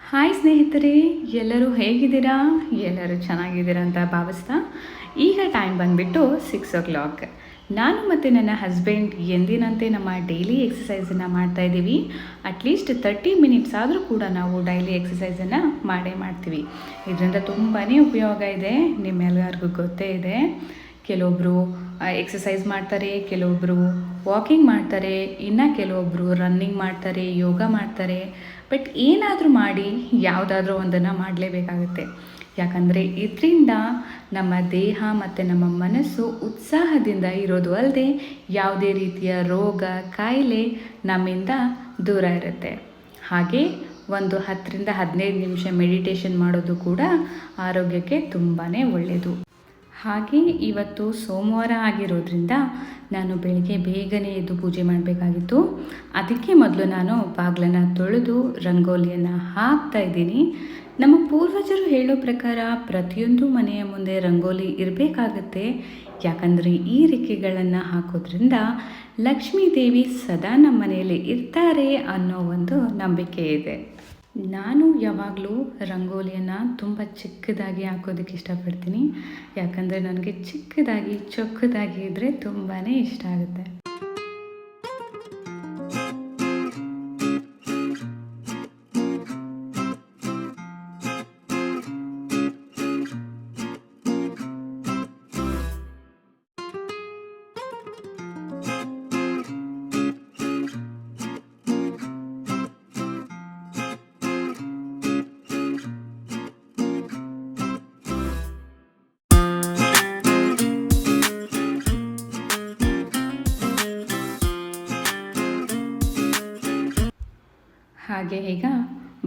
Hi ಸ್ನೇಹಿತರೆ, ಎಲ್ಲರೂ ಹೇಗಿದ್ದೀರಾ? ಎಲ್ಲರೂ ಚೆನ್ನಾಗಿದ್ದೀರಾ ಅಂತ ಭಾವಿಸ್ತಾ, ಈಗ ಟೈಮ್ ಬಂದುಬಿಟ್ಟು ಸಿಕ್ಸ್ ಓ ಕ್ಲಾಕ್ ನಾನು ಮತ್ತು ನನ್ನ ಹಸ್ಬೆಂಡ್ ಎಂದಿನಂತೆ ನಮ್ಮ ಡೈಲಿ ಎಕ್ಸಸೈಸನ್ನು ಮಾಡ್ತಾ ಇದ್ದೀವಿ. ಅಟ್ಲೀಸ್ಟ್ ತರ್ಟಿ ಮಿನಿಟ್ಸ್ ಆದರೂ ಕೂಡ ನಾವು ಡೈಲಿ ಎಕ್ಸಸೈಸನ್ನು ಮಾಡೇ ಮಾಡ್ತೀವಿ. ಇದರಿಂದ ತುಂಬಾ ಉಪಯೋಗ ಇದೆ, ನಿಮ್ಮೆಲ್ಲರಿಗೂ ಗೊತ್ತೇ ಇದೆ. ಕೆಲವೊಬ್ಬರು ಎಕ್ಸಸೈಸ್ ಮಾಡ್ತಾರೆ ಕೆಲವೊಬ್ಬರು ವಾಕಿಂಗ್ ಮಾಡ್ತಾರೆ, ಇನ್ನು ಕೆಲವೊಬ್ಬರು ರನ್ನಿಂಗ್ ಮಾಡ್ತಾರೆ, ಯೋಗ ಮಾಡ್ತಾರೆ. ಬಟ್ ಏನಾದರೂ ಮಾಡಿ ಯಾವುದಾದ್ರೂ ಒಂದನ್ನು ಮಾಡಲೇಬೇಕಾಗುತ್ತೆ. ಯಾಕಂದರೆ ಇದರಿಂದ ನಮ್ಮ ದೇಹ ಮತ್ತು ನಮ್ಮ ಮನಸ್ಸು ಉತ್ಸಾಹದಿಂದ ಇರೋದು ಅಲ್ಲದೆ ಯಾವುದೇ ರೀತಿಯ ರೋಗ, ಕಾಯಿಲೆ ನಮ್ಮಿಂದ ದೂರ ಇರುತ್ತೆ. ಹಾಗೆ ಒಂದು ಹತ್ತರಿಂದ ಹದಿನೈದು ನಿಮಿಷ ಮೆಡಿಟೇಷನ್ ಮಾಡೋದು ಕೂಡ ಆರೋಗ್ಯಕ್ಕೆ ತುಂಬಾ ಒಳ್ಳೆಯದು ಹಾಗೆ ಇವತ್ತು ಸೋಮವಾರ ಆಗಿರೋದ್ರಿಂದ ನಾನು ಬೆಳಿಗ್ಗೆ ಬೇಗನೆ ಎದ್ದು ಪೂಜೆ ಮಾಡಬೇಕಾಗಿತ್ತು. ಅದಕ್ಕೆ ಮೊದಲು ನಾನು ಬಾಗಿಲನ್ನು ತೊಳೆದು ರಂಗೋಲಿಯನ್ನು ಹಾಕ್ತಾ ಇದ್ದೀನಿ. ನಮ್ಮ ಪೂರ್ವಜರು ಹೇಳೋ ಪ್ರಕಾರ ಪ್ರತಿಯೊಂದು ಮನೆಯ ಮುಂದೆ ರಂಗೋಲಿ ಇರಬೇಕಾಗತ್ತೆ. ಯಾಕಂದರೆ ಈ ರೆಕ್ಕೆಗಳನ್ನು ಹಾಕೋದ್ರಿಂದ ಲಕ್ಷ್ಮೀ ದೇವಿ ಸದಾ ನಮ್ಮ ಮನೆಯಲ್ಲಿ ಇರ್ತಾರೆ ಅನ್ನೋ ಒಂದು ನಂಬಿಕೆ ಇದೆ. ನಾನು ಯಾವಾಗಲೂ ರಂಗೋಲಿಯನ್ನು ತುಂಬ ಚಿಕ್ಕದಾಗಿ ಹಾಕೋದಕ್ಕೆ ಇಷ್ಟಪಡ್ತೀನಿ. ಯಾಕಂದರೆ ನನಗೆ ಚಿಕ್ಕದಾಗಿ, ಚೊಕ್ಕದಾಗಿ ಇದ್ದರೆ ತುಂಬಾ ಇಷ್ಟ ಆಗುತ್ತೆ. ಹಾಗೆ ಈಗ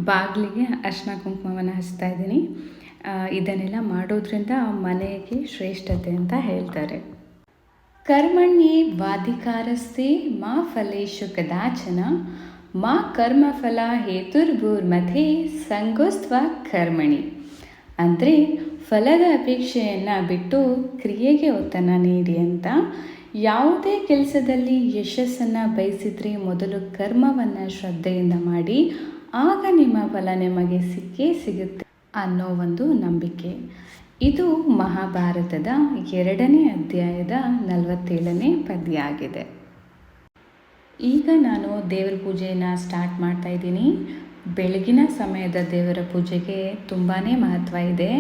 ಬಾಗಿಲಿಗೆ ಅರ್ಶಿನ ಕುಂಕುಮವನ್ನು ಹಚ್ತಾ ಇದ್ದೀನಿ. ಇದನ್ನೆಲ್ಲ ಮಾಡೋದ್ರಿಂದ ಮನೆಗೆ ಶ್ರೇಷ್ಠತೆ ಅಂತ ಹೇಳ್ತಾರೆ. ಕರ್ಮಣ್ಯೇ ವಾಧಿಕಾರಸ್ಥೆ ಮಾ ಫಲೇಶು ಕದಾಚನ, ಮಾ ಕರ್ಮಫಲ ಹೇತುರ್ಭೂರ್ಮಧ್ಯೆ ಸಂಗೋಸ್ತ್ವ ಕರ್ಮಣಿ. ಅಂದರೆ ಫಲದ ಅಪೇಕ್ಷೆಯನ್ನು ಬಿಟ್ಟು ಕ್ರಿಯೆಗೆ ಒತ್ತನ್ನು ನೀಡಿ ಅಂತ ಯಾವುದೇ ಕೆಲಸದಲ್ಲಿ ಯಶಸ್ಸನ್ನು ಬಯಸಿದ್ರೆ ಮೊದಲು ಕರ್ಮವನ್ನು ಶ್ರದ್ಧೆಯಿಂದ ಮಾಡಿ, ಆಗ ನಿಮ್ಮ ಫಲ ನಿಮಗೆ ಸಿಕ್ಕೇ ಸಿಗುತ್ತೆ ಅನ್ನೋ ಒಂದು ನಂಬಿಕೆ. ಇದು ಮಹಾಭಾರತದ ಎರಡನೇ ಅಧ್ಯಾಯದ ನಲವತ್ತೇಳನೇ ಪದ್ಯ ಆಗಿದೆ ಈಗ ನಾನು ದೇವರ ಪೂಜೆಯನ್ನು ಸ್ಟಾರ್ಟ್ ಮಾಡ್ತಾ ಇದ್ದೀನಿ. ಬೆಳಗಿನ ಸಮಯದ ದೇವರ ಪೂಜೆಗೆ ತುಂಬಾ ಮಹತ್ವ ಇದೆ.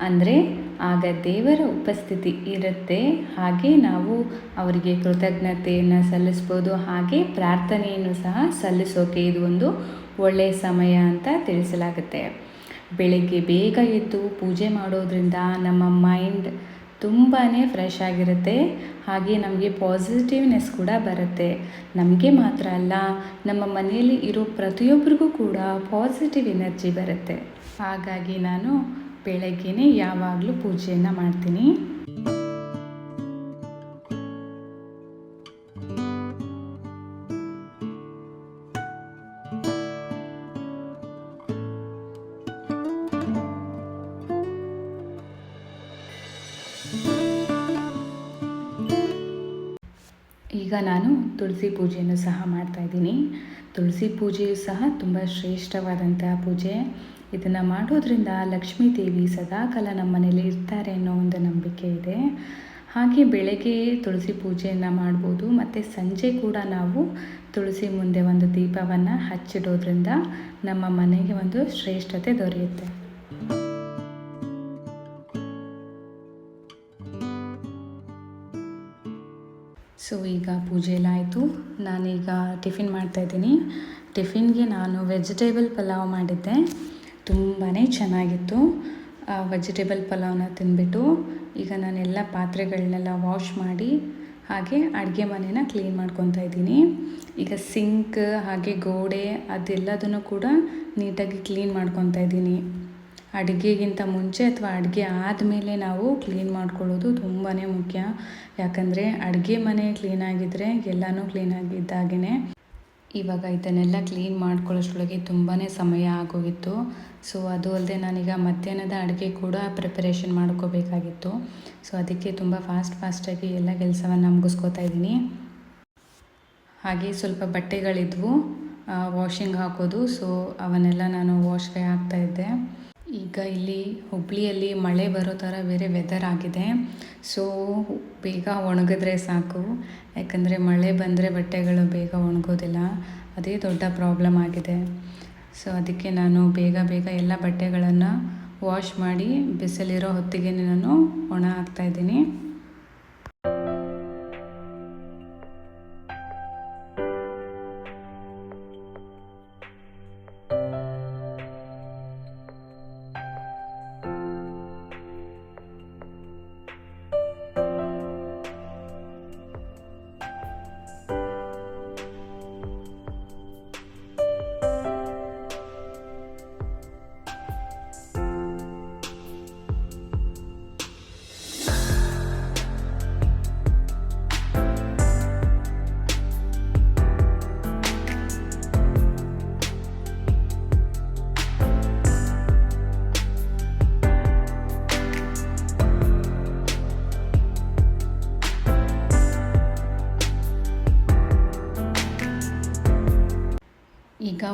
ಅಂದರೆ ಆಗ ದೇವರ ಉಪಸ್ಥಿತಿ ಇರುತ್ತೆ. ಹಾಗೆ ನಾವು ಅವರಿಗೆ ಕೃತಜ್ಞತೆಯನ್ನು ಸಲ್ಲಿಸ್ಬೋದು, ಹಾಗೆ ಪ್ರಾರ್ಥನೆಯನ್ನು ಸಹ ಸಲ್ಲಿಸೋಕೆ ಇದು ಒಂದು ಒಳ್ಳೆಯ ಸಮಯ ಅಂತ ತಿಳಿಸಲಾಗುತ್ತೆ. ಬೆಳಗ್ಗೆ ಬೇಗ ಎದ್ದು ಪೂಜೆ ಮಾಡೋದ್ರಿಂದ ನಮ್ಮ ಮೈಂಡ್ ತುಂಬಾ ಫ್ರೆಶ್ ಆಗಿರುತ್ತೆ. ಹಾಗೆ ನಮಗೆ ಪಾಸಿಟಿವ್ನೆಸ್ ಕೂಡ ಬರುತ್ತೆ. ನಮಗೆ ಮಾತ್ರ ಅಲ್ಲ, ನಮ್ಮ ಮನೆಯಲ್ಲಿ ಇರೋ ಪ್ರತಿಯೊಬ್ಬರಿಗೂ ಕೂಡ ಪಾಸಿಟಿವ್ ಎನರ್ಜಿ ಬರುತ್ತೆ. ಹಾಗಾಗಿ ನಾನು ಬೆಳಗ್ಗೆನೇ ಯಾವಾಗಲೂ ಪೂಜೆಯನ್ನು ಮಾಡ್ತೀನಿ. ಈಗ ನಾನು ತುಳಸಿ ಪೂಜೆಯನ್ನು ಸಹ ಮಾಡ್ತಾ ಇದ್ದೀನಿ. ತುಳಸಿ ಪೂಜೆಯು ಸಹ ತುಂಬ ಶ್ರೇಷ್ಠವಾದಂತಹ ಪೂಜೆ. ಇದನ್ನು ಮಾಡೋದ್ರಿಂದ ಲಕ್ಷ್ಮೀ ದೇವಿ ಸದಾಕಾಲ ನಮ್ಮ ಮನೇಲಿ ಇರ್ತಾರೆ ಅನ್ನೋ ಒಂದು ನಂಬಿಕೆ ಇದೆ. ಹಾಗೆ ಬೆಳಗ್ಗೆ ತುಳಸಿ ಪೂಜೆಯನ್ನು ಮಾಡ್ಬೋದು, ಮತ್ತು ಸಂಜೆ ಕೂಡ ನಾವು ತುಳಸಿ ಮುಂದೆ ಒಂದು ದೀಪವನ್ನು ಹಚ್ಚಿಡೋದ್ರಿಂದ ನಮ್ಮ ಮನೆಗೆ ಒಂದು ಶ್ರೇಷ್ಠತೆ ದೊರೆಯುತ್ತೆ. ಸೊ ಈಗ ಪೂಜೆ ಎಲ್ಲ ಆಯಿತು. ನಾನೀಗ ಟಿಫಿನ್ ಮಾಡ್ತಾಯಿದ್ದೀನಿ ಟಿಫಿನ್ಗೆ ನಾನು ವೆಜಿಟೇಬಲ್ ಪಲಾವ್ ಮಾಡಿದ್ದೆ. ತುಂಬಾ ಚೆನ್ನಾಗಿತ್ತು. ವೆಜಿಟೇಬಲ್ ಪಲಾವ್ನ ತಿಂದ್ಬಿಟ್ಟು ಈಗ ನಾನೆಲ್ಲ ಪಾತ್ರೆಗಳನ್ನೆಲ್ಲ ವಾಶ್ ಮಾಡಿ ಹಾಗೆ ಅಡುಗೆ ಮನೇನ ಕ್ಲೀನ್ ಮಾಡ್ಕೊತಾ ಇದ್ದೀನಿ. ಈಗ ಸಿಂಕ್ ಹಾಗೆ ಗೋಡೆ ಅದೆಲ್ಲದನ್ನು ಕೂಡ ನೀಟಾಗಿ ಕ್ಲೀನ್ ಮಾಡ್ಕೊತಾ ಇದ್ದೀನಿ. ಅಡುಗೆಗಿಂತ ಮುಂಚೆ ಅಥವಾ ಅಡುಗೆ ಆದಮೇಲೆ ನಾವು ಕ್ಲೀನ್ ಮಾಡ್ಕೊಳ್ಳೋದು ತುಂಬಾ ಮುಖ್ಯ. ಯಾಕಂದರೆ ಅಡುಗೆ ಮನೆ ಕ್ಲೀನಾಗಿದ್ದರೆ ಎಲ್ಲನೂ ಕ್ಲೀನಾಗಿದ್ದಾಗೇ ಇವಾಗ ಇದನ್ನೆಲ್ಲ ಕ್ಲೀನ್ ಮಾಡ್ಕೊಳ್ಳೋಷ್ಟೊಳಗೆ ತುಂಬಾ ಸಮಯ ಆಗೋಗಿತ್ತು. ಸೊ ಅದು ಅಲ್ಲದೆ ನಾನೀಗ ಮಧ್ಯಾಹ್ನದ ಅಡುಗೆ ಕೂಡ ಪ್ರಿಪರೇಷನ್ ಮಾಡ್ಕೋಬೇಕಾಗಿತ್ತು. ಸೊ ಅದಕ್ಕೆ ತುಂಬ ಫಾಸ್ಟ್ ಫಾಸ್ಟಾಗಿ ಎಲ್ಲ ಕೆಲಸವನ್ನು ಮುಗಿಸ್ಕೋತಾ ಇದ್ದೀನಿ. ಹಾಗೆ ಸ್ವಲ್ಪ ಬಟ್ಟೆಗಳಿದ್ವು ವಾಷಿಂಗ್ ಹಾಕೋದು. ಸೊ ಅವನ್ನೆಲ್ಲ ನಾನು ವಾಶ್ಗೆ ಹಾಕ್ತಾಯಿದ್ದೆ ಈಗ ಇಲ್ಲಿ ಹುಬ್ಳಿಯಲ್ಲಿ ಮಳೆ ಬರೋ ಥರ ಬೇರೆ ವೆದರ್ ಆಗಿದೆ. ಸೊ ಬೇಗ ಒಣಗಿದ್ರೆ ಸಾಕು. ಯಾಕಂದರೆ ಮಳೆ ಬಂದರೆ ಬಟ್ಟೆಗಳು ಬೇಗ ಒಣಗೋದಿಲ್ಲ. ಅದೇ ದೊಡ್ಡ ಪ್ರಾಬ್ಲಮ್ ಆಗಿದೆ. ಸೊ ಅದಕ್ಕೆ ನಾನು ಬೇಗ ಬೇಗ ಎಲ್ಲ ಬಟ್ಟೆಗಳನ್ನು ವಾಶ್ ಮಾಡಿ, ಬಿಸಿಲಿರೋ ಹೊತ್ತಿಗೆ ನಾನು ಒಣ ಹಾಕ್ತಾಯಿದ್ದೀನಿ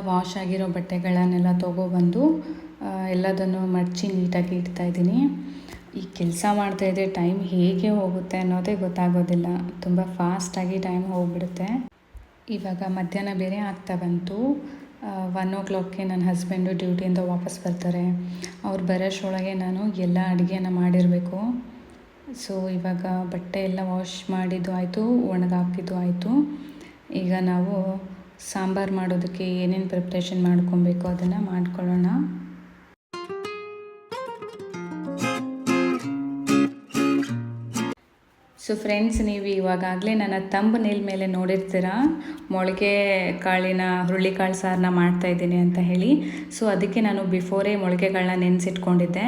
ವಾಶ್ ಆಗಿರೋ ಬಟ್ಟೆಗಳನ್ನೆಲ್ಲ ತೊಗೊಬಂದು ಎಲ್ಲದನ್ನು ಮಡಚಿ ನೀಟಾಗಿ ಇಡ್ತಾ ಇದ್ದೀನಿ. ಈ ಕೆಲಸ ಮಾಡ್ತಾಯಿದ್ದೆ ಟೈಮ್ ಹೇಗೆ ಹೋಗುತ್ತೆ ಅನ್ನೋದೇ ಗೊತ್ತಾಗೋದಿಲ್ಲ. ತುಂಬ ಫಾಸ್ಟಾಗಿ ಟೈಮ್ ಹೋಗ್ಬಿಡುತ್ತೆ. ಇವಾಗ ಮಧ್ಯಾಹ್ನ ಬೇರೆ ಆಗ್ತಾ ಬಂತು. ಒನ್ ಓ ಕ್ಲಾಕ್ಗೆ ನನ್ನ ಹಸ್ಬೆಂಡು ಡ್ಯೂಟಿಯಿಂದ ವಾಪಸ್ ಬರ್ತಾರೆ. ಅವ್ರು ಬರೋಷ್ಟ್ರೊಳಗೆ ನಾನು ಎಲ್ಲ ಅಡುಗೆನ ಮಾಡಿರಬೇಕು. ಸೊ ಇವಾಗ ಬಟ್ಟೆ ಎಲ್ಲ ವಾಶ್ ಮಾಡಿದ್ದು ಆಯಿತು, ಒಣಗಾಕಿದ್ದು ಆಯಿತು. ಈಗ ನಾವು ಸಾಂಬಾರು ಮಾಡೋದಕ್ಕೆ ಏನೇನು ಪ್ರಿಪ್ರೇಷನ್ ಮಾಡ್ಕೊಬೇಕು ಅದನ್ನು ಮಾಡ್ಕೊಳ್ಳೋಣ. ಸೊ ಫ್ರೆಂಡ್ಸ್ ನೀವು ಇವಾಗಾಗಲೇ ನನ್ನ ತಂಬು ನೀಲ್ ಮೇಲೆ ನೋಡಿರ್ತೀರ? ಮೊಳಕೆ ಕಾಳಿನ, ಹುರುಳಿಕಾಳು ಸಾರನ್ನ ಮಾಡ್ತಾಯಿದ್ದೀನಿ ಅಂತ ಹೇಳಿ. ಸೊ ಅದಕ್ಕೆ ನಾನು ಬಿಫೋರೇ ಮೊಳಕೆಗಳನ್ನ ನೆನೆಸಿಟ್ಕೊಂಡಿದ್ದೆ.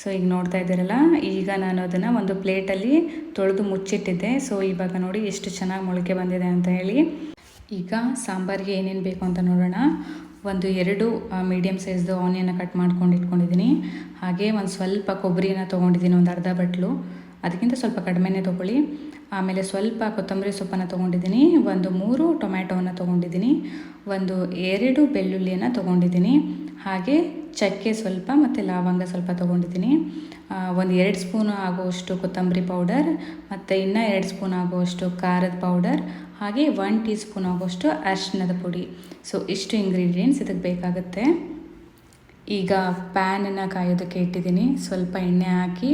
ಸೊ ಈಗ ನೋಡ್ತಾ ಇದ್ದೀರಲ್ಲ, ಈಗ ನಾನು ಅದನ್ನು ಒಂದು ಪ್ಲೇಟಲ್ಲಿ ತೊಳೆದು ಮುಚ್ಚಿಟ್ಟಿದ್ದೆ. ಸೊ ಇವಾಗ ನೋಡಿ ಎಷ್ಟು ಚೆನ್ನಾಗಿ ಮೊಳಕೆ ಬಂದಿದೆ ಅಂತ ಹೇಳಿ. ಈಗ ಸಾಂಬಾರಿಗೆ ಏನೇನು ಬೇಕು ಅಂತ ನೋಡೋಣ. ಒಂದು ಎರಡು ಮೀಡಿಯಮ್ ಸೈಜ್ದು ಆನಿಯನ್ನ ಕಟ್ ಮಾಡ್ಕೊಂಡು ಇಟ್ಕೊಂಡಿದ್ದೀನಿ ಹಾಗೆ ಒಂದು ಸ್ವಲ್ಪ ಕೊಬ್ಬರಿನ ತೊಗೊಂಡಿದ್ದೀನಿ ಒಂದು ಅರ್ಧ ಬಟ್ಲು. ಅದಕ್ಕಿಂತ ಸ್ವಲ್ಪ ಕಡಿಮೆನೇ ತೊಗೊಳ್ಳಿ. ಆಮೇಲೆ ಸ್ವಲ್ಪ ಕೊತ್ತಂಬರಿ ಸೊಪ್ಪನ್ನು ತೊಗೊಂಡಿದ್ದೀನಿ ಒಂದು ಮೂರು ಟೊಮ್ಯಾಟೋವನ್ನು ತೊಗೊಂಡಿದ್ದೀನಿ ಒಂದು ಎರಡು ಬೆಳ್ಳುಳ್ಳಿಯನ್ನು ತೊಗೊಂಡಿದ್ದೀನಿ ಹಾಗೆ ಚಕ್ಕೆ ಸ್ವಲ್ಪ ಮತ್ತು ಲವಂಗ ಸ್ವಲ್ಪ ತೊಗೊಂಡಿದ್ದೀನಿ ಒಂದು ಎರಡು ಸ್ಪೂನು ಆಗುವಷ್ಟು ಕೊತ್ತಂಬರಿ ಪೌಡರ್, ಮತ್ತು ಇನ್ನೂ ಎರಡು ಸ್ಪೂನ್ ಆಗುವಷ್ಟು ಖಾರದ ಪೌಡರ್ ಹಾಗೆ ಒನ್ ಟೀ ಸ್ಪೂನ್ ಆಗೋಷ್ಟು ಅರಿಶಿಣದ ಪುಡಿ. ಸೊ ಇಷ್ಟು ಇಂಗ್ರೀಡಿಯೆಂಟ್ಸ್ ಇದಕ್ಕೆ ಬೇಕಾಗುತ್ತೆ. ಈಗ ಪ್ಯಾನನ್ನು ಕಾಯೋದಕ್ಕೆ ಇಟ್ಟಿದ್ದೀನಿ. ಸ್ವಲ್ಪ ಎಣ್ಣೆ ಹಾಕಿ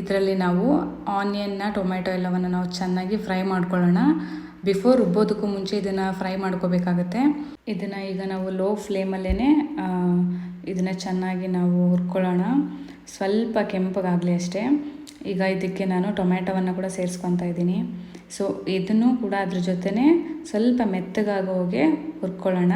ಇದರಲ್ಲಿ ನಾವು ಆನಿಯನ್ನ ಟೊಮೆಟೊ ಎಲ್ಲವನ್ನು ನಾವು ಚೆನ್ನಾಗಿ ಫ್ರೈ ಮಾಡ್ಕೊಳ್ಳೋಣ. ಬಿಫೋರ್ ರುಬ್ಬೋದಕ್ಕೂ ಮುಂಚೆ ಇದನ್ನು ಫ್ರೈ ಮಾಡ್ಕೋಬೇಕಾಗತ್ತೆ. ಇದನ್ನು ಈಗ ನಾವು ಲೋ ಫ್ಲೇಮಲ್ಲೇ ಇದನ್ನು ಚೆನ್ನಾಗಿ ನಾವು ಹುರ್ಕೊಳ್ಳೋಣ. ಸ್ವಲ್ಪ ಕೆಂಪಗಾಗಲಿ ಅಷ್ಟೇ. ಈಗ ಇದಕ್ಕೆ ನಾನು ಟೊಮ್ಯಾಟೊವನ್ನು ಕೂಡ ಸೇರಿಸ್ಕೊತಾ ಇದ್ದೀನಿ. ಸೊ ಇದನ್ನು ಕೂಡ ಅದ್ರ ಜೊತೆನೆ ಸ್ವಲ್ಪ ಮೆತ್ತಗಾಗೋಗೆ ಹುರ್ಕೊಳ್ಳೋಣ.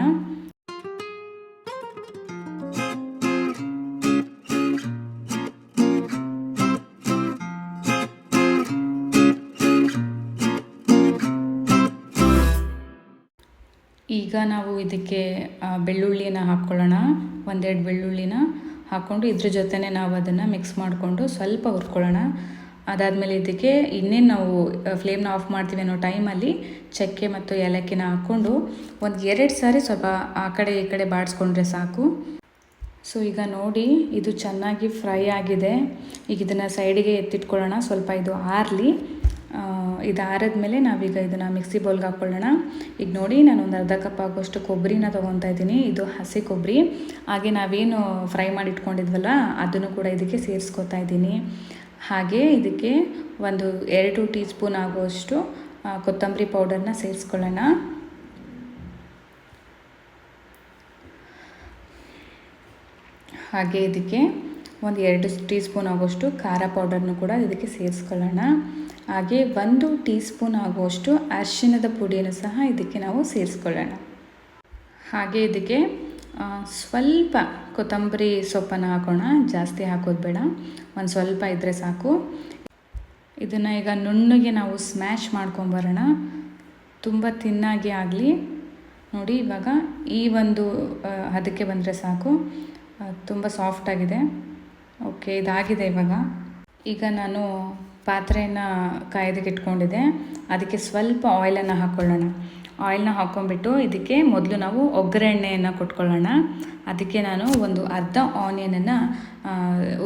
ಈಗ ನಾವು ಇದಕ್ಕೆ ಬೆಳ್ಳುಳ್ಳಿನ ಹಾಕ್ಕೊಳ್ಳೋಣ. ಒಂದೆರಡು ಬೆಳ್ಳುಳ್ಳಿನ ಹಾಕ್ಕೊಂಡು ಇದ್ರ ಜೊತೆನೆ ನಾವು ಅದನ್ನು ಮಿಕ್ಸ್ ಮಾಡಿಕೊಂಡು ಸ್ವಲ್ಪ ಹುರ್ಕೊಳ್ಳೋಣ. ಅದಾದಮೇಲೆ ಇದಕ್ಕೆ ಇನ್ನೇನು ನಾವು ಫ್ಲೇಮ್ನ ಆಫ್ ಮಾಡ್ತೀವಿ ಅನ್ನೋ ಟೈಮಲ್ಲಿ ಚಕ್ಕೆ ಮತ್ತು ಏಲಕ್ಕಿನ ಹಾಕ್ಕೊಂಡು ಒಂದು ಎರಡು ಸಾರಿ ಸ್ವಲ್ಪ ಆ ಕಡೆ ಈ ಕಡೆ ಬಾಡಿಸ್ಕೊಂಡ್ರೆ ಸಾಕು. ಸೊ ಈಗ ನೋಡಿ ಇದು ಚೆನ್ನಾಗಿ ಫ್ರೈ ಆಗಿದೆ. ಈಗ ಇದನ್ನು ಸೈಡಿಗೆ ಎತ್ತಿಟ್ಕೊಳ್ಳೋಣ. ಸ್ವಲ್ಪ ಇದು ಆರಲಿ. ಇದು ಆರಿದ್ಮೇಲೆ ನಾವೀಗ ಇದನ್ನು ಮಿಕ್ಸಿ ಬೌಲ್ಗೆ ಹಾಕ್ಕೊಳ್ಳೋಣ. ಈಗ ನೋಡಿ ನಾನು ಒಂದು ಅರ್ಧ ಕಪ್ ಆಗೋಷ್ಟು ಕೊಬ್ಬರಿನ ತೊಗೊತಾ ಇದ್ದೀನಿ. ಇದು ಹಸಿ ಕೊಬ್ಬರಿ ಹಾಗೆ ನಾವೇನು ಫ್ರೈ ಮಾಡಿ ಇಟ್ಕೊಂಡಿದ್ವಲ್ಲ ಅದನ್ನು ಕೂಡ ಇದಕ್ಕೆ ಸೇರಿಸ್ಕೊತಾ ಇದ್ದೀನಿ. ಹಾಗೆ ಇದಕ್ಕೆ ಒಂದು ಎರಡು ಟೀ ಸ್ಪೂನ್ ಆಗುವಷ್ಟು ಕೊತ್ತಂಬರಿ ಪೌಡರ್ನ ಸೇರಿಸ್ಕೊಳ್ಳೋಣ. ಹಾಗೆ ಇದಕ್ಕೆ ಒಂದು ಎರಡು ಟೀ ಸ್ಪೂನ್ ಆಗುವಷ್ಟು ಖಾರ ಪೌಡರ್ನು ಕೂಡ ಇದಕ್ಕೆ ಸೇರಿಸ್ಕೊಳ್ಳೋಣ. ಹಾಗೆ ಒಂದು ಟೀ ಸ್ಪೂನ್ ಆಗುವಷ್ಟು ಅರಿಶಿಣದ ಪುಡಿಯನ್ನು ಸಹ ಇದಕ್ಕೆ ನಾವು ಸೇರಿಸ್ಕೊಳ್ಳೋಣ. ಹಾಗೆ ಇದಕ್ಕೆ ಸ್ವಲ್ಪ ಕೊತ್ತಂಬರಿ ಸೊಪ್ಪನ್ನು ಹಾಕೋಣ. ಜಾಸ್ತಿ ಹಾಕೋದು ಬೇಡ. ಒಂದು ಸ್ವಲ್ಪ ಇದ್ದರೆ ಸಾಕು. ಇದನ್ನು ಈಗ ನುಣ್ಣಗೆ ನಾವು ಸ್ಮ್ಯಾಶ್ ಮಾಡ್ಕೊಂಬರೋಣ ತುಂಬ ತಿನ್ನಾಗಿ ಆಗಲಿ. ನೋಡಿ, ಇವಾಗ ಈ ಒಂದು ಅದಕ್ಕೆ ಬಂದರೆ ಸಾಕು. ತುಂಬ ಸಾಫ್ಟಾಗಿದೆ ಓಕೆ ಇದಾಗಿದೆ ಇವಾಗ. ಈಗ ನಾನು ಪಾತ್ರೆಯನ್ನು ಕಾಯೋದಕ್ಕೆ ಇಟ್ಕೊಂಡಿದ್ದೆ. ಅದಕ್ಕೆ ಸ್ವಲ್ಪ ಆಯಿಲನ್ನು ಹಾಕ್ಕೊಳ್ಳೋಣ ಆಯಿಲ್ನ ಹಾಕೊಂಡ್ಬಿಟ್ಟು ಇದಕ್ಕೆ ಮೊದಲು ನಾವು ಒಗ್ಗರಣೆಯನ್ನು ಕೊಟ್ಕೊಳ್ಳೋಣ. ಅದಕ್ಕೆ ನಾನು ಒಂದು ಅರ್ಧ ಆನಿಯನನ್ನು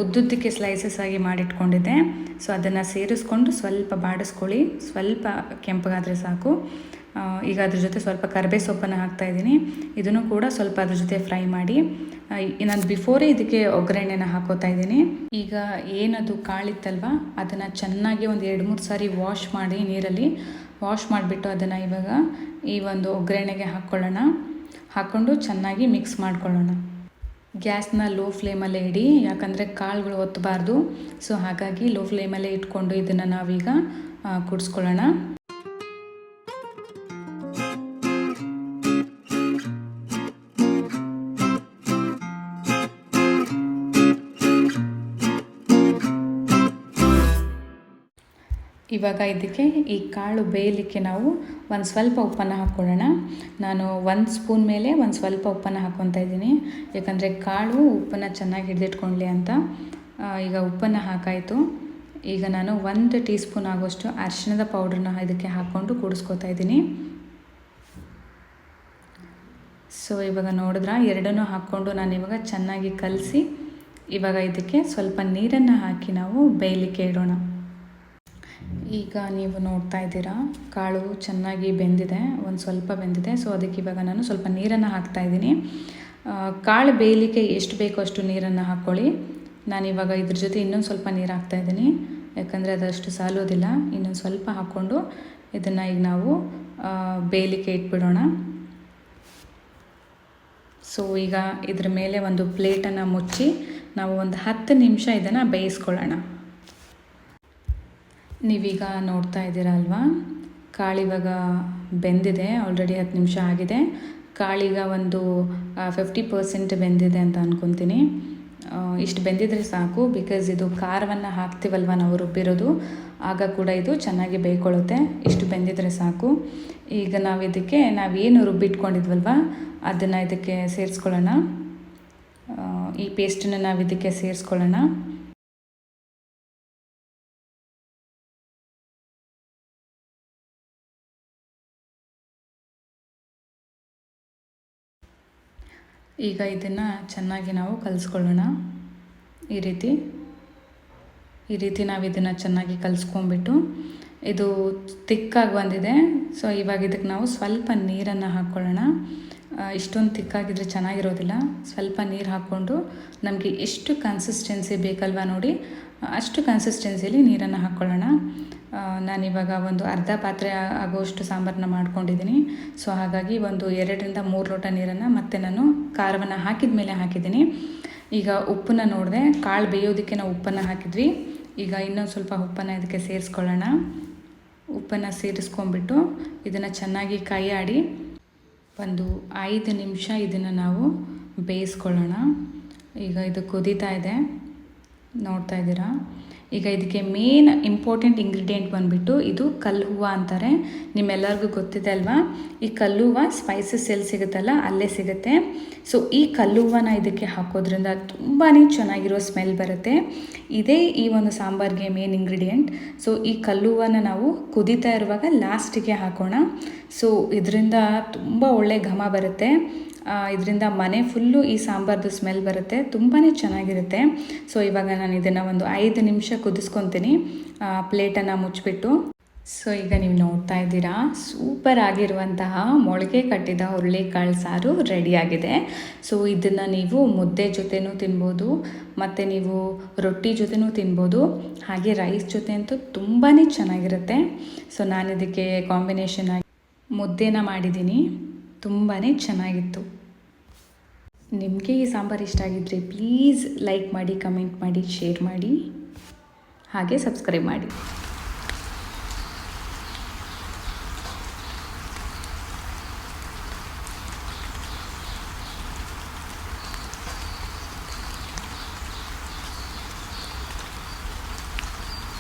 ಉದ್ದುದ್ದಕ್ಕೆ ಸ್ಲೈಸಸ್ ಆಗಿ ಮಾಡಿಟ್ಕೊಂಡಿದ್ದೆ. ಸೊ ಅದನ್ನು ಸೇರಿಸ್ಕೊಂಡು ಸ್ವಲ್ಪ ಬಾಡಿಸ್ಕೊಳ್ಳಿ. ಸ್ವಲ್ಪ ಕೆಂಪಗಾದರೆ ಸಾಕು. ಈಗ ಅದ್ರ ಜೊತೆ ಸ್ವಲ್ಪ ಕರ್ಬೇ ಸೊಪ್ಪನ್ನು ಹಾಕ್ತಾಯಿದ್ದೀನಿ ಇದನ್ನು ಕೂಡ ಸ್ವಲ್ಪ ಅದ್ರ ಜೊತೆ ಫ್ರೈ ಮಾಡಿ. ನಾನು ಬಿಫೋರೇ ಇದಕ್ಕೆ ಒಗ್ಗರಣೆನ ಹಾಕೋತಾ ಇದ್ದೀನಿ. ಈಗ ಏನದು ಕಾಳಿತ್ತಲ್ವ? ಅದನ್ನು ಚೆನ್ನಾಗಿ ಒಂದು ಎರಡು ಮೂರು ಸಾರಿ ವಾಶ್ ಮಾಡಿ ನೀರಲ್ಲಿ. ವಾಶ್ ಮಾಡಿಬಿಟ್ಟು ಅದನ್ನು ಇವಾಗ ಈ ಒಂದು ಒಗ್ಗರಣೆಗೆ ಹಾಕ್ಕೊಳ್ಳೋಣ. ಹಾಕ್ಕೊಂಡು ಚೆನ್ನಾಗಿ ಮಿಕ್ಸ್ ಮಾಡ್ಕೊಳ್ಳೋಣ. ಗ್ಯಾಸ್ನ ಲೋ ಫ್ಲೇಮಲ್ಲೇ ಇಡಿ ಯಾಕಂದರೆ ಕಾಳುಗಳು ಒತ್ತಬಾರ್ದು ಸೊ ಹಾಗಾಗಿ ಲೋ ಫ್ಲೇಮಲ್ಲೇ ಇಟ್ಕೊಂಡು ಇದನ್ನು ನಾವೀಗ ಆ, ಇವಾಗ ಇದಕ್ಕೆ ಈ ಕಾಳು ಬೇಯಲಿಕ್ಕೆ ನಾವು ಒಂದು ಸ್ವಲ್ಪ ಉಪ್ಪನ್ನು ಹಾಕ್ಕೊಳ್ಳೋಣ ನಾನು ಒಂದು ಸ್ಪೂನ್ ಮೇಲೆ ಒಂದು ಸ್ವಲ್ಪ ಉಪ್ಪನ್ನು ಹಾಕ್ಕೊತಾ ಇದ್ದೀನಿ. ಯಾಕಂದರೆ ಕಾಳು ಉಪ್ಪನ್ನು ಚೆನ್ನಾಗಿ ಹಿಡಿದಿಟ್ಕೊಳ್ಳಿ ಅಂತ. ಈಗ ಉಪ್ಪನ್ನು ಹಾಕಾಯಿತು. ಈಗ ನಾನು ಒಂದು ಟೀ ಸ್ಪೂನ್ ಆಗೋಷ್ಟು ಅರಿಶಿಣದ ಪೌಡ್ರನ್ನ ಇದಕ್ಕೆ ಹಾಕ್ಕೊಂಡು ಕೂಡಿಸ್ಕೊತಾ ಇದ್ದೀನಿ. ಸೊ ಇವಾಗ ನೋಡಿದ್ರ? ಎರಡನ್ನೂ ಹಾಕ್ಕೊಂಡು ನಾನು ಇವಾಗ ಚೆನ್ನಾಗಿ ಕಲಸಿ ಇವಾಗ ಇದಕ್ಕೆ ಸ್ವಲ್ಪ ನೀರನ್ನು ಹಾಕಿ ನಾವು ಬೇಯಲಿಕ್ಕೆ ಇಡೋಣ. ಈಗ ನೀವು ನೋಡ್ತಾ ಇದ್ದೀರಾ, ಕಾಳು ಚೆನ್ನಾಗಿ ಬೆಂದಿದೆ, ಒಂದು ಸ್ವಲ್ಪ ಬೆಂದಿದೆ ಸೊ ಅದಕ್ಕೆ ಇವಾಗ ನಾನು ಸ್ವಲ್ಪ ನೀರನ್ನು ಹಾಕ್ತಾ ಇದ್ದೀನಿ. ಕಾಳು ಬೇಯಲಿಕ್ಕೆ ಎಷ್ಟು ಬೇಕೋ ಅಷ್ಟು ನೀರನ್ನು ಹಾಕ್ಕೊಳ್ಳಿ ನಾನು ಇವಾಗ ಇದ್ರ ಜೊತೆ ಇನ್ನೊಂದು ಸ್ವಲ್ಪ ನೀರು ಹಾಕ್ತಾ ಇದ್ದೀನಿ. ಯಾಕಂದರೆ ಅದಷ್ಟು ಸಾಲೋದಿಲ್ಲ. ಇನ್ನೊಂದು ಸ್ವಲ್ಪ ಹಾಕ್ಕೊಂಡು ಇದನ್ನು ಈಗ ನಾವು ಬೇಯಲಿಕ್ಕೆ ಇಟ್ಬಿಡೋಣ. ಸೊ ಈಗ ಇದ್ರ ಮೇಲೆ ಒಂದು ಪ್ಲೇಟನ್ನು ಮುಚ್ಚಿ ನಾವು ಒಂದು ಹತ್ತು ನಿಮಿಷ ಇದನ್ನು ಬೇಯಿಸ್ಕೊಳ್ಳೋಣ. ನೀವೀಗ ನೋಡ್ತಾ ಇದ್ದೀರಾ ಅಲ್ವಾ? ಕಾಳಿವಾಗ ಬೆಂದಿದೆ ಆಲ್ರೆಡಿ ಹತ್ತು ನಿಮಿಷ ಆಗಿದೆ. ಕಾಳೀಗ ಒಂದು ಫಿಫ್ಟಿ ಪರ್ಸೆಂಟ್ ಬೆಂದಿದೆ ಅಂತ ಅಂದ್ಕೊತೀನಿ ಇಷ್ಟು ಬೆಂದಿದ್ರೆ ಸಾಕು ಬಿಕಾಸ್ ಇದು ಖಾರವನ್ನು ಹಾಕ್ತೀವಲ್ವ ನಾವು ರುಬ್ಬಿರೋದು, ಆಗ ಕೂಡ ಇದು ಚೆನ್ನಾಗಿ ಬೇಯ್ಕೊಳ್ಳುತ್ತೆ. ಇಷ್ಟು ಬೆಂದಿದ್ರೆ ಸಾಕು. ಈಗ ನಾವು ಇದಕ್ಕೆ, ನಾವೇನು ರುಬ್ಬಿಟ್ಕೊಂಡಿದ್ವಲ್ವ, ಅದನ್ನು ಇದಕ್ಕೆ ಸೇರಿಸ್ಕೊಳ್ಳೋಣ. ಈ ಪೇಸ್ಟನ್ನು ನಾವು ಇದಕ್ಕೆ ಸೇರಿಸ್ಕೊಳ್ಳೋಣ. ಈಗ ಇದನ್ನು ಚೆನ್ನಾಗಿ ನಾವು ಕಲಿಸ್ಕೊಳ್ಳೋಣ. ಈ ರೀತಿ. ಈ ರೀತಿ ನಾವು ಇದನ್ನು ಚೆನ್ನಾಗಿ ಕಲಿಸ್ಕೊಂಬಿಟ್ಟು ಇದು ತಿಕ್ಕಾಗಿ ಬಂದಿದೆ. ಸೊ, ಇವಾಗ ಇದಕ್ಕೆ ನಾವು ಸ್ವಲ್ಪ ನೀರನ್ನು ಹಾಕ್ಕೊಳ್ಳೋಣ. ಇಷ್ಟೊಂದು ತಿಕ್ಕಾಗಿದ್ರೆ ಚೆನ್ನಾಗಿರೋದಿಲ್ಲ. ಸ್ವಲ್ಪ ನೀರು ಹಾಕ್ಕೊಂಡು ನಮಗೆ ಎಷ್ಟು ಕನ್ಸಿಸ್ಟೆನ್ಸಿ ಬೇಕಲ್ವ ನೋಡಿ. ಅಷ್ಟು ಕನ್ಸಿಸ್ಟೆನ್ಸಿಯಲ್ಲಿ ನೀರನ್ನು ಹಾಕ್ಕೊಳ್ಳೋಣ. ನಾನಿವಾಗ ಒಂದು ಅರ್ಧ ಪಾತ್ರೆ ಆಗೋಷ್ಟು ಸಾಂಬಾರನ್ನ ಮಾಡ್ಕೊಂಡಿದ್ದೀನಿ. ಸೊ, ಹಾಗಾಗಿ ಒಂದು ಎರಡರಿಂದ ಮೂರು ಲೋಟ ನೀರನ್ನು ಮತ್ತೆ ನಾನು ಖಾರವನ್ನು ಹಾಕಿದ ಮೇಲೆ ಹಾಕಿದ್ದೀನಿ. ಈಗ ಉಪ್ಪನ್ನ ನೋಡಿದೆ, ಕಾಳು ಬೇಯೋದಕ್ಕೆ ನಾವು ಉಪ್ಪನ್ನು ಹಾಕಿದ್ವಿ. ಈಗ ಇನ್ನೊಂದು ಸ್ವಲ್ಪ ಉಪ್ಪನ್ನು ಇದಕ್ಕೆ ಸೇರಿಸ್ಕೊಳ್ಳೋಣ. ಉಪ್ಪನ್ನು ಸೇರಿಸ್ಕೊಂಡ್ಬಿಟ್ಟು ಇದನ್ನು ಚೆನ್ನಾಗಿ ಕೈಯಾಡಿ ಒಂದು ಐದು ನಿಮಿಷ ಇದನ್ನು ನಾವು ಬೇಯಿಸ್ಕೊಳ್ಳೋಣ. ಈಗ ಇದು ಕುದೀತಾ ಇದೆ. ನೋಡ್ತಾ ಇದ್ದೀರಾ? ಈಗ ಇದಕ್ಕೆ ಮೇನ್ ಇಂಪಾರ್ಟೆಂಟ್ ಇಂಗ್ರೀಡಿಯೆಂಟ್ ಬಂದುಬಿಟ್ಟು ಇದು ಕಲ್ಲು ಹೂವು ಅಂತಾರೆ. ನಿಮ್ಮೆಲ್ಲರಿಗೂ ಗೊತ್ತಿದೆ ಅಲ್ವಾ? ಈ ಕಲ್ಲು ಹೂವು ಸ್ಪೈಸಸ್ ಎಲ್ಲಿ ಸಿಗುತ್ತಲ್ಲ, ಅಲ್ಲೇ ಸಿಗುತ್ತೆ. ಸೊ ಈ ಕಲ್ಲು ಹೂವನ ಇದಕ್ಕೆ ಹಾಕೋದ್ರಿಂದ ತುಂಬಾ ಚೆನ್ನಾಗಿರೋ ಸ್ಮೆಲ್ ಬರುತ್ತೆ. ಇದೇ ಈ ಒಂದು ಸಾಂಬಾರಿಗೆ ಮೇನ್ ಇಂಗ್ರೀಡಿಯೆಂಟ್ ಸೊ ಈ ಕಲ್ಲು ಹೂವನ ನಾವು ಕುದೀತಾ ಇರುವಾಗ ಲಾಸ್ಟಿಗೆ ಹಾಕೋಣ. ಸೊ ಇದರಿಂದ ತುಂಬ ಒಳ್ಳೆ ಘಮ ಬರುತ್ತೆ. ಇದರಿಂದ ಮನೆ ಫುಲ್ಲು ಈ ಸಾಂಬಾರ್ದು ಸ್ಮೆಲ್ ಬರುತ್ತೆ. ತುಂಬಾ ಚೆನ್ನಾಗಿರುತ್ತೆ. ಸೊ ಇವಾಗ ನಾನು ಇದನ್ನು ಒಂದು ಐದು ನಿಮಿಷ ಕುದಿಸ್ಕೊತೀನಿ. ಪ್ಲೇಟನ್ನು ಮುಚ್ಚಿಬಿಟ್ಟು. ಸೊ ಈಗ ನೀವು ನೋಡ್ತಾ ಇದ್ದೀರಾ, ಸೂಪರ್ ಆಗಿರುವಂತಹ ಮೊಳಕೆ ಕಟ್ಟಿದ ಹುರುಳಿಕಾಳು ಸಾರು ರೆಡಿಯಾಗಿದೆ ಸೊ ಇದನ್ನು ನೀವು ಮುದ್ದೆ ಜೊತೆನೂ ತಿನ್ಬೋದು, ಮತ್ತು ನೀವು ರೊಟ್ಟಿ ಜೊತೆನೂ ತಿನ್ಬೋದು, ಹಾಗೆ ರೈಸ್ ಜೊತೆ ಅಂತೂ ತುಂಬಾ ಚೆನ್ನಾಗಿರುತ್ತೆ. ಸೊ ನಾನು ಇದಕ್ಕೆ ಕಾಂಬಿನೇಷನ್ ಆಗಿ ಮುದ್ದೆನ ಮಾಡಿದ್ದೀನಿ. ತುಂಬಾ ಚೆನ್ನಾಗಿತ್ತು. ನಿಮಗೆ ಈ ಸಾಂಬಾರು ಇಷ್ಟ ಆಗಿದ್ದರೆ ಪ್ಲೀಸ್ ಲೈಕ್ ಮಾಡಿ ಕಮೆಂಟ್ ಮಾಡಿ ಶೇರ್ ಮಾಡಿ, ಹಾಗೆ ಸಬ್ಸ್ಕ್ರೈಬ್ ಮಾಡಿ.